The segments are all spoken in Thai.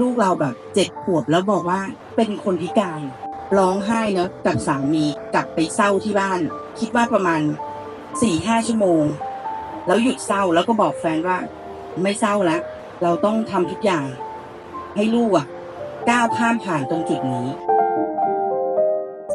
ลูกเราแบบเจ็ดขวบแล้วบอกว่าเป็นคนพิการร้องไห้เนอะกับสามีกลับไปเศร้าที่บ้าน คิดว่าประมาณสี่ห้าชั่วโมง แล้วหยุดเศร้าแล้วก็บอกแฟนว่า ไม่เศร้าแล้วเราต้องทำทุกอย่าง ให้ลูกอะก้าวข้ามผ่านตรงจุดนี้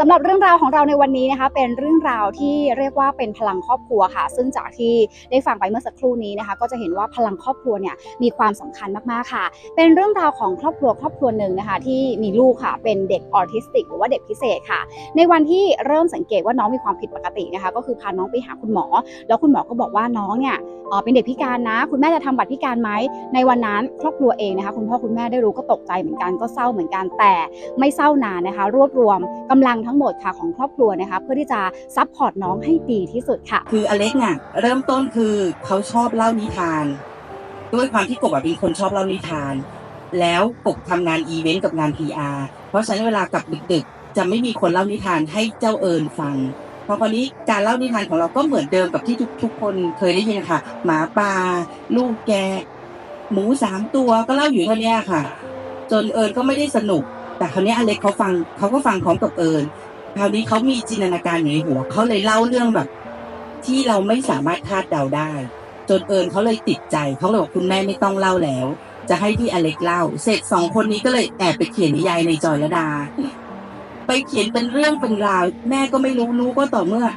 สำหรับเรื่องราวของเราในวันนี้นะคะ เป็นเรื่องราวที่เรียกว่าเป็นพลังครอบครัวค่ะ ซึ่งจากที่ได้ฟังไปเมื่อสักครู่นี้นะคะ ก็จะเห็นว่าพลังครอบครัวเนี่ยมีความสำคัญมากๆค่ะ เป็นเรื่องราวของครอบครัวครอบครัวหนึ่งนะคะ ที่มีลูกค่ะ เป็นเด็กออทิสติก หรือว่าเด็กพิเศษค่ะ ในวันที่เริ่มสังเกตว่าน้องมีความผิดปกตินะคะ ก็คือพาน้องไปหาคุณหมอ แล้วคุณหมอก็บอกว่าน้องเนี่ยเป็นเด็กพิการนะ คุณแม่จะทำบัตรพิการไหมในวันนั้นครอบครัวเองนะคะคุณพ่อคุณแม่ได้รู้ก็ตกใจเหมือนกันก็เศร้าเหมือนกันแต่ไม่เศร้านานนะคะ รวบรวมกำลังทั้งั้งหมดค่ะของครอบครัวนะคะเพื่อที่จะซัพพอร์ตน้องให้ดีที่สุดค่ะ คืออเล็กเนี่ยเริ่มต้นคือเขาชอบเล่านิทาน ด้วยความที่กบเป็นคนชอบเล่านิทาน แล้วกบทำงานอีเวนต์กับงาน PR เพราะฉะนั้นเวลากลับดึกๆ จะไม่มีคนเล่านิทานให้เจ้าเอิญฟังเพราะคราวนี้การเล่านิทานของเราก็เหมือนเดิมกับที่ทุกๆคนเคยได้ยินค่ะ หมาป่าลูกแกหมูสามตัวก็เล่าอยู่เท่านี้ค่ะ จนเอิญก็ไม่ได้สนุก แต่คราวนี้อเล็กเขาฟังเขาก็ฟังพร้อมกับเอิญคราวนี้เขามีจินตนาการอยู่ในหัวเขาเลยเล่าเรื่องแบบ ที่เราไม่สามารถคาดเดาได้ จนเอิญเขาเลยติดใจเขาเลยบอกคุณแม่ไม่ต้องเล่าแล้ว จะให้พี่อเล็กเล่า เสร็จสองคนนี้ก็เลยแอบไปเขียนนิยายในจอยระดา ไปเขียนเป็นเรื่องเป็นราว แม่ก็ไม่รู้รู้ก็ต่อเมื่อ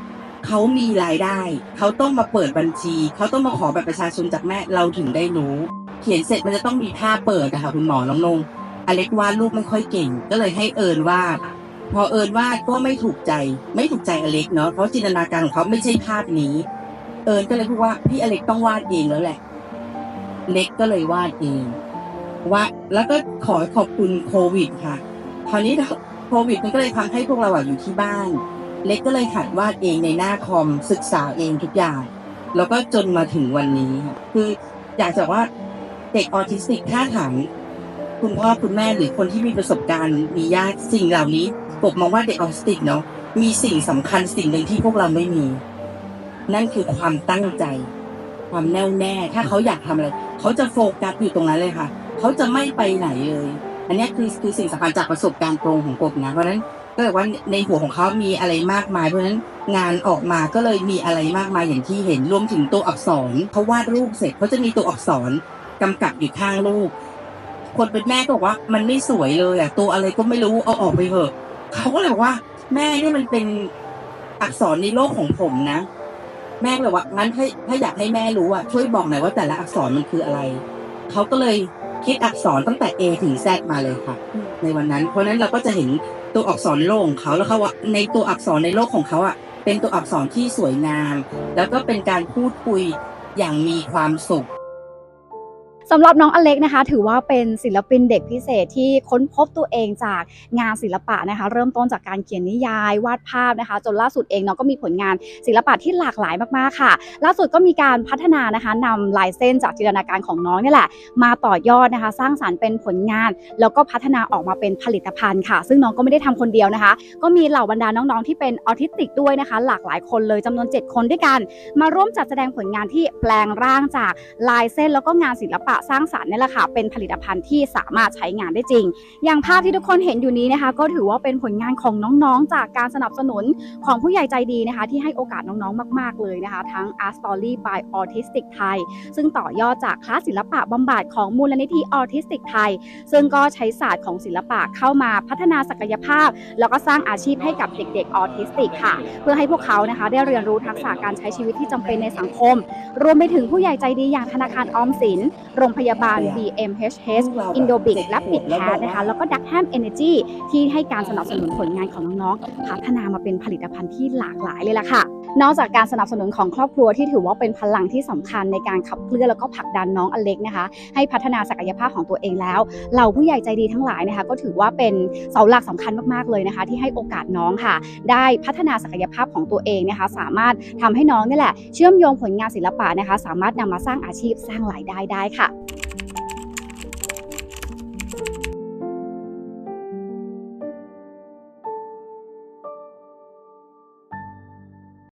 เขามีรายได้ เขาต้องมาเปิดบัญชีเขาต้องมาขอแบัตรประชาชนจากแม่เราถึงได้รู้ เขียนเสร็จมันจะต้องมีท่าเปิดอะค่ะคุณหมอน้องนง อเล็กวาดรูปไม่ค่อยเก่ง ก็เลยให้เอิญวาดพอเอิญวาดก็ไม่ถูกใจ ไม่ถูกใจอเล็กเนาะเพราะจินตนาการของเขาไม่ใช่ภาพนี้ เอิญก็เลยพูดว่าพี่อเล็กต้องวาดเองแล้วแหละ เล็กก็เลยวาดเองว่าแล้วก็ขอขอบคุณโควิด ค่ะคราวนี้โควิดมันก็เลยทำให้พวกเราอยู่ที่บ้าน เล็กก็เลยหัดวาดเองในหน้าคอมศึกษาเองทุกอย่าง แล้วก็จนมาถึงวันนี้ค่ะคืออยากจะว่าเด็กออทิสติกถ้าถาม คุณพ่อคุณแม่หรือคนที่มีประสบการณ์มีญาติสิ่งเหล่านี้กบมองว่าเด็กออทิสติกเนาะมีสิ่งสำคัญสิ่งหนึ่งที่พวกเราไม่มี นั่นคือความตั้งใจ ความแน่วแน่ ถ้าเขาอยากทำอะไร เขาจะโฟกัสอยู่ตรงนั้นเลยค่ะ เขาจะไม่ไปไหนเลย อันนี้คือคือสิ่งสำคัญจากประสบการณ์ตรงของกบนะ เพราะฉะนั้นก็เลยว่าในหัวของเขามีอะไรมากมาย เพราะฉะนั้นงานออกมาก็เลยมีอะไรมากมายอย่างที่เห็นรวมถึงตัวอักษรเขาวาดรูปเสร็จเขาจะมีตัวอักษรกำกับอยู่ข้างรูป คนเป็นแม่ก็บอกว่ามันไม่สวยเลยอะตัวอะไรก็ไม่รู้เอาออกไปเถอะเขาก็เลยบอกว่า แม่นี่มันเป็นอักษรในโลกของผมนะแม่ก็เลยว่างั้นถ้าถ้าอยากให้แม่รู้อะช่วยบอกหน่อยว่าแต่ละอักษรมันคืออะไรเขาก็เลยคิดอักษรตั้งแต่ A ถึง Z มาเลยค่ะ ในวันนั้น เพราะฉะนั้นเราก็จะเห็นตัวอักษรโลกของเขาแล้วเขาว่าในตัวอักษรในโลกของเขาอะเป็นตัวอักษรที่สวยงาม แล้วก็เป็นการพูดคุยอย่างมีความสุข สำหรับน้องอเล็กนะคะ ถือว่าเป็นศิลปินเด็กพิเศษที่ค้นพบตัวเองจากงานศิลปะนะคะ เริ่มต้นจากการเขียนนิยายวาดภาพนะคะ จนล่าสุดเองเนาะก็มีผลงานศิลปะที่หลากหลายมากๆค่ะ ล่าสุดก็มีการพัฒนานะคะนำลายเส้นจากจินตนาการของน้องนี่แหละ มาต่อยอดนะคะ สร้างสารรค์เป็นผลงาน แล้วก็พัฒนาออกมาเป็นผลิตภัณฑ์ค่ะ ซึ่งน้องก็ไม่ได้ทำคนเดียวนะคะ ก็มีเหล่าบรรดาน้องๆที่เป็นออทิสติกด้วยนะคะ หลากหลายคนเลยจำนวน 7 คนด้วยกัน มาร่วมจัดแสดงผลงานที่แปลงร่างจากลายเส้นแล้วก็งานศิลปะสร้างสรรค์นี่แหละค่ะ เป็นผลิตภัณฑ์ที่สามารถใช้งานได้จริง อย่างภาพที่ทุกคนเห็นอยู่นี้นะคะ ก็ถือว่าเป็นผลงานของน้องๆ จากการสนับสนุนของผู้ใหญ่ใจดีนะคะ ที่ให้โอกาสน้องๆ มาก ๆ เลยนะคะ ทั้ง Art Story by Autistic Thai ซึ่งต่อยอดจากคลาสศิลปะบำบัดของมูลนิธิ Autistic Thai ซึ่งก็ใช้ศาสตร์ของศิลปะเข้ามาพัฒนาศักยภาพ แล้วก็สร้างอาชีพให้กับเด็กๆออทิสติกค่ะ เพื่อให้พวกเขานะคะ ได้เรียนรู้ทักษะการใช้ชีวิตที่จำเป็นในสังคม รวมไปถึงผู้ใหญ่ใจดีอย่างธนาคารออมสินโรงพยาบาล BMHH อินโดบิกและปิดแคสนะคะ แล้วก็ดักแฮมเอเนจีที่ให้การสนับสนุนผลงานของน้องๆ พัฒนามาเป็นผลิตภัณฑ์ที่หลากหลายเลยล่ะค่ะนอกจากการสนับสนุนของครอบครัวที่ถือว่าเป็นพลังที่สำคัญในการขับเคลื่อนแล้วก็ผลักดันน้องอเล็กนะคะ ให้พัฒนาศักยภาพของตัวเองแล้วเหล่าผู้ใหญ่ใจดีทั้งหลายนะคะ ก็ถือว่าเป็นเสาหลักสำคัญมากๆเลยนะคะ ที่ให้โอกาสน้องค่ะ ได้พัฒนาศักยภาพของตัวเองนะคะ สามารถทำให้น้องนี่แหละเชื่อมโยงผลงานศิลปะนะคะ สามารถนำมาสร้างอาชีพสร้างรายได้ได้ค่ะ